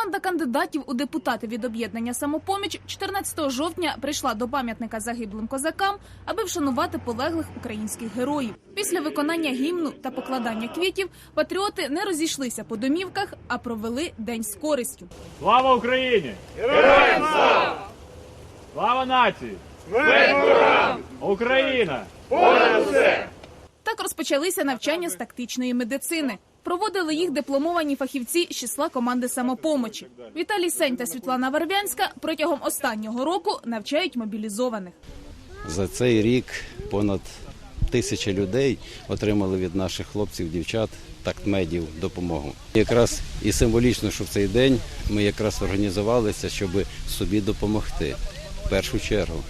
Команда кандидатів у депутати від об'єднання самопоміч 14 жовтня прийшла до пам'ятника загиблим козакам, аби вшанувати полеглих українських героїв. Після виконання гімну та покладання квітів патріоти не розійшлися по домівках, а провели день з користю. Слава Україні! Героям слава! Слава нації! Україна! Так розпочалися навчання з тактичної медицини. Проводили їх дипломовані фахівці з числа команди самопомочі. Віталій Сень та Світлана Варвянська протягом останнього року навчають мобілізованих. За цей рік понад тисяча людей отримали від наших хлопців, дівчат, тактмедів допомогу. Якраз і символічно, що в цей день ми якраз організувалися, щоб собі допомогти в першу чергу.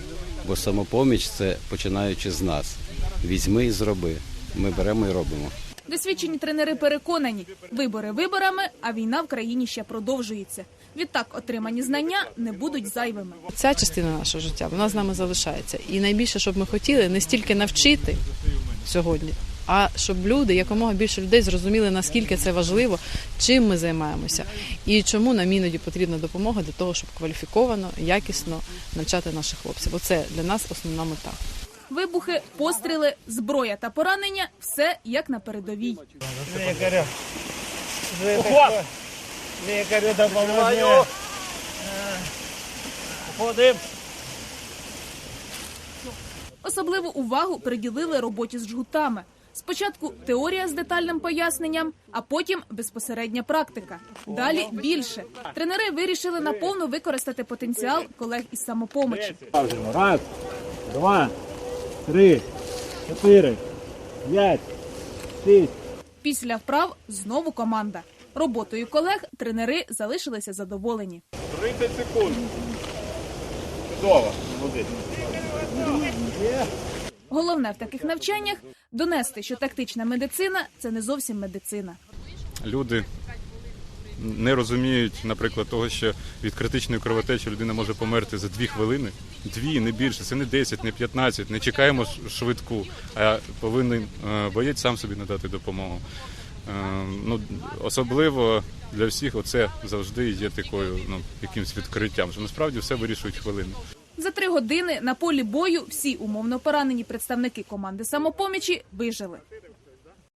Бо самопоміч це починаючи з нас. Візьми і зроби. Ми беремо і робимо. Досвідчені тренери переконані, вибори виборами, а війна в країні ще продовжується. Відтак отримані знання не будуть зайвими. Ця частина нашого життя вона з нами залишається. І найбільше, щоб ми хотіли, не стільки навчити сьогодні, а щоб люди, якомога більше людей зрозуміли, наскільки це важливо, чим ми займаємося, і чому нам іноді потрібна допомога для того, щоб кваліфіковано, якісно навчати наших хлопців. Оце для нас основна мета. Вибухи, постріли, зброя та поранення все як на передовій. Лікарю. Лікарю допоможи. Ходим. Особливу увагу приділили роботі з жгутами. Спочатку теорія з детальним поясненням, а потім безпосередня практика. Далі більше. Тренери вирішили наповну використати потенціал колег із самопомочі. Раз, два, три, чотири, п'ять, шість. Після вправ знову команда. Роботою колег тренери залишилися задоволені. 30 секунд. Чудово. Головне в таких навчаннях донести, що тактична медицина це не зовсім медицина. люди не розуміють, наприклад, того, що від критичної кровотечі людина може померти за дві хвилини. Дві, не більше, це не 10, не 15. Не чекаємо швидку, а повинен е, боєць сам собі надати допомогу. Е, Ну, особливо для всіх оце завжди є такою ну, якимось відкриттям, що насправді все вирішують хвилини. За три години на полі бою всі умовно поранені представники команди самопомічі вижили.